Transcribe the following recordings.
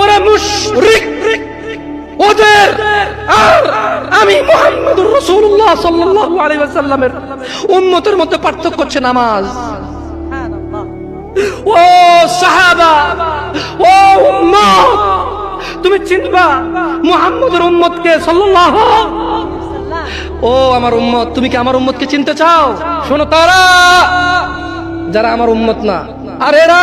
ওরা মুশরিক। ওদের আর আমি মধ্যে পার্থক্য হচ্ছে নামাজ। ও সাহাবা, ও উম্মত, তুমি চিনবা মুহাম্মদের উম্মতকে সাল্লাল্লাহু ও আমার উম্মত, তুমি কি আমার উম্মতকে চিনতে চাও? শোনো তারা, যারা আমার উম্মত না। আর এরা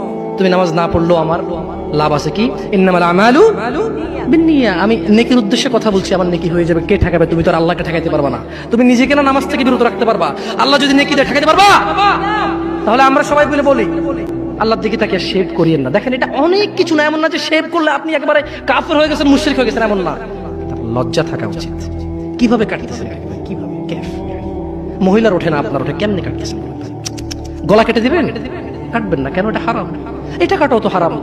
তুমি নামাজ না পড়লেও আমার লাভ আছে কি? আমি নেকির উদ্দেশ্যে কথা বলছি, আমার নেকি হয়ে যাবে। কে ঠেকাবে তুমি? তো আল্লাহকে ঠেকাইতে পারবা না। তুমি নিজেকে না নামাজ থেকে বিরত রাখতে পারবা। আল্লাহ যদি নেকি ঠেকাইতে পারবা? তাহলে আমরা সবাই বলে বলি, আল্লাহর দিকে তাকে শেভ করিয়েন না। দেখেন, এটা অনেক কিছু না, এমন না যে শেভ করলে আপনি একবারে কাফের হয়ে গেছেন, মুশরিক হয়ে গেছেন, এমন না। লজ্জা থাকা উচিত। কীভাবে কাটতেছেন? কীভাবে? মহিলার ওঠে না, আপনার ওঠে, কেমনে কাটতেছেন? গলা কেটে দিবেন? কাটবেন না, কেন? এটা হারাম। এটা কাটাও তো হারাম।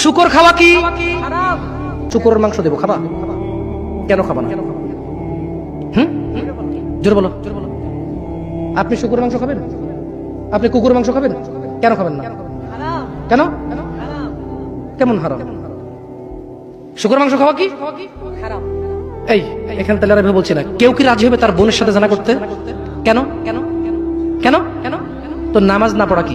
শুকর খাওয়া কি? শুকরের মাংস দেবো, খাবা? কেন খাবা না? জোরে বলো। আপনি শুকুর মাংস খাবেন? আপনি কুকুর মাংস খাবেন? কেন খাবেন না? কেন? কেমন হারাম? শুকুর মাংস খাওয়া কি? এই, এখানে তাহলে আর বলছি না। কেউ কি রাজি হবে তার বোনের সাথে জানা করতে? কেন? কেন? কেন? কেন তো নামাজ না পড়া কি?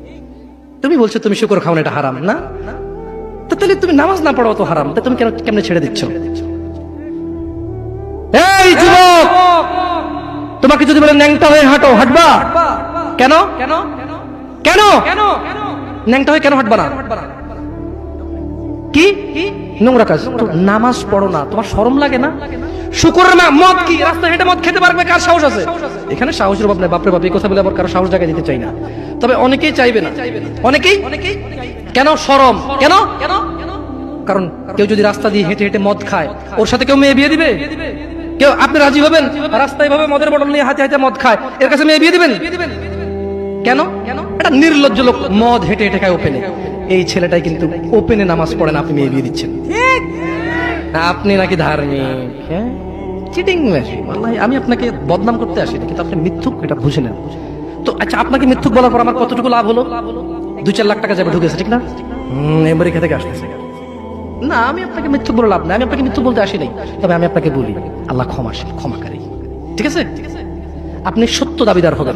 তুমি বলছো তুমি শুকর খাও এটা হারাম, না? তাহলে তুমি নামাজ না পড়ো তো হারাম, তা তুমি কেন কেমনে ছেড়ে দিচ্ছ? তোমাকে যদি বলে ন্যাংটা হয়ে হাঁটো, হাঁটবা? কেন? কেন? কেন? কেন? ন্যাংটা হয়ে কেন হাঁটবা না? কি? নোংরা কাজ। নামাজ পড়ো না, তোমার শরম লাগে না? শুকুরের মদ কি? রাস্তায় হেঁটে মদ খেতে পারবে? কার সাহস আছে? এখানে সাহসের নাই, বাপরে বাপ, এই কথা বলে আবার কারও সাহস জায়গায় দিতে চাই না। তবে অনেকেই চাইবে না। অনেকেই? কেন? শরম। কেন? কারণ কেউ যদি রাস্তা দিয়ে হেঁটে হেঁটে মদ খায়, ওর সাথে কেউ মেয়ে বিয়ে দিবে? কেউ? আপনি রাজি হবেন? রাস্তায় ভাবে মদের বটল নিয়ে হাতে হাতে মদ খায়, এর কাছে মেয়ে বিয়ে দিবেন? কেন? কেন এটা নির্লজ্জ লোক মদ হেঁটে হেঁটে খায় ওপেনে। এই ছেলেটাই কিন্তু ওপেনে নামাজ পড়েন আপনি মেয়ে বিয়ে দিচ্ছেন। আপনি নাকি ধার্মিক হ্যাঁ? চিটিং আমি আপনাকে বদনাম করতে আসিনি কিন্তু আপনি মিথ্যুক এটা বুঝে নেন। তো আচ্ছা আপনাকে মিথ্যুক বলার পর আমার কতটুকু লাভ হলো? দুই চার লাখ টাকা যাবে ঢুকেছে ঠিক না? আমেরিকা থেকে আসতেছে। না আমি আপনাকে মিথ্যুক বলে লাভ না আমি আপনাকে মিথ্যুক বলতে আসি নাই তবে আমি আপনাকে বলি আল্লাহ ক্ষমাশীল ক্ষমাকারী ঠিক আছে? আপনি সত্য দাবিদার হবেন।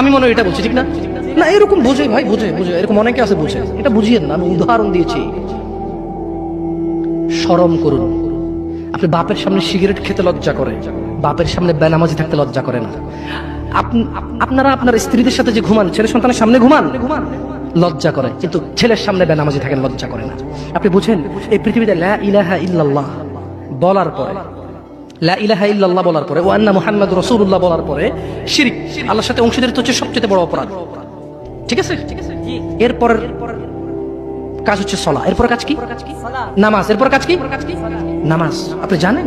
আমি মনে হয় এটা বলছি, ঠিক না? না, এরকম বুঝে, ভাই, বুঝে বুঝে, এরকম অনেকে আছে বুঝে। এটা বুঝিয়েন না, আমি উদাহরণ দিয়েছি। শরম করুন। আপনি বাপের সামনে সিগারেট খেতে লজ্জা করে, বাপের সামনে বেনামাজি থাকতে লজ্জা করে না। আপ- আপ- আপনারা আপনার স্ত্রীদের সাথে যে ঘুমান, ছেলে সন্তানের সামনে ঘুমান, লজ্জা করে, কিন্তু ছেলের সামনে বেনামাজি থাকেন লজ্জা করে না। আপনি বুঝেন, এই পৃথিবীতে লা ইলাহা ইল্লাল্লাহ বলার পরে লা ইলাহা ইল্লাল্লাহ বলার পরে ওয়ান্না মুহাম্মদ রসুল্লাহ বলার পরে শিরিক আল্লাহর সাথে অংশীদারিত্ব হচ্ছে সবচেয়ে বড় অপরাধ। ঠিক আছে? এরপর কাজ হচ্ছে সলা। এরপর কাজ কি? নামাজ। এরপর কাজ কি? নামাজ। আপনি জানেন?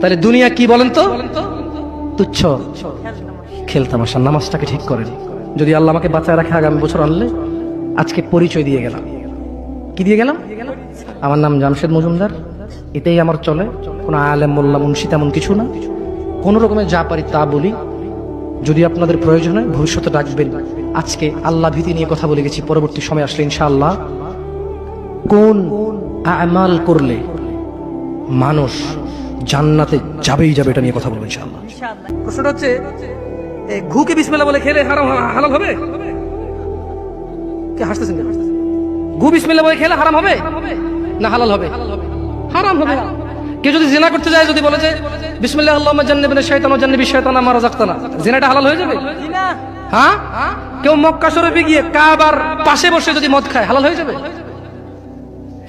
তাহলে দুনিয়া কি বলেন তো? তুচ্ছ। খেলতাম খেলতামাশা নামাজটাকে ঠিক করেন। যদি আল্লাহ আমাকে বাঁচায় রাখে আগামী বছর আনলে, আজকে পরিচয় দিয়ে গেলাম। কি দিয়ে গেলাম? আমার নাম জামশেদ মজুমদার। এটাই আমার চলে। কোনো আলেম, মোল্লা, মুন্সি তেমন কিছু না। কোনো রকমের যা পারি তা বলি। যদি আপনাদের প্রয়োজন হয়, ভবিষ্যতে ডাকবেন। আজকে আল্লাহ ভীতি নিয়ে কথা বলে গেছি। পরবর্তী সময় আসলে ইনশাআল্লাহ। কোন আমাল করলে মানুষ জান্নাতে যাবেই যাবে এটা নিয়ে কথা বলব ইনশাআল্লাহ। প্রশ্নটা হচ্ছে ঘুকে বিসমিল্লাহ বলে খেলে হারাম হালাল হবে? কে হাসতেছেন কেন? ঘু বিসমিল্লাহ বলে খেলে হারাম হবে? না হালাল হবে? হারাম হবে। কেউ যদি জেনা করতে যায় যদি বলে যে বিসমিল্লাহ আল্লাহুম্মা জান্নিবনা শাইতান ওয়া জান্নিবি শাইতান মা রাযাকতানা জেনাটা হালাল হয়ে যাবে? হ্যাঁ কেউ মক্কা শরীফে গিয়ে কাবার পাশে বসে যদি মদ খায় হালাল হয়ে যাবে?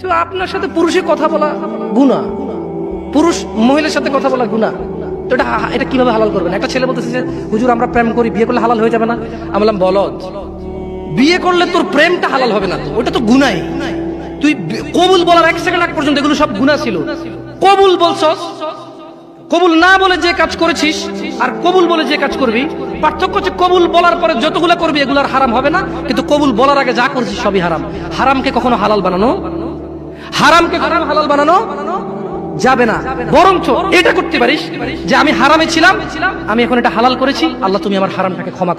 তো আপনার সাথে পুরুষে কথা বলা গুণা পুরুষ মহিলার সাথে কথা বলা গুণা তো এটা এটা কীভাবে হালাল করবেন? একটা ছেলে বলতেছে যে, হুজুর, আমরা প্রেম করি, বিয়ে করলে হালাল হয়ে যাবে না? আমি বললাম, বলদ, বিয়ে করলে তোর প্রেমটা হালাল হবে না তো। ওটা তো গুনাই। তুই কবুল বলার এক সেকেন্ড আগ পর্যন্ত এগুলো সব গুণা ছিল। কবুল বলছস? কবুল না বলে যে কাজ করেছিস আর কবুল বলে যে কাজ করবি, পার্থক্য হচ্ছে কবুল বলার পরে যতগুলো করবি এগুলার হারাম হবে না, কিন্তু কবুল বলার আগে যা করছিস সবই হারাম। হারামকে কখনো হালাল বানানো? হারামকে হারাম হালাল বানানো? যাবে না বরঞ্চ এটা করতে পারিস যে আমি হারামে ছিলাম, আমি এখন এটা হালাল করেছি, আল্লাহ তুমি আমার হারামটাকে ক্ষমা।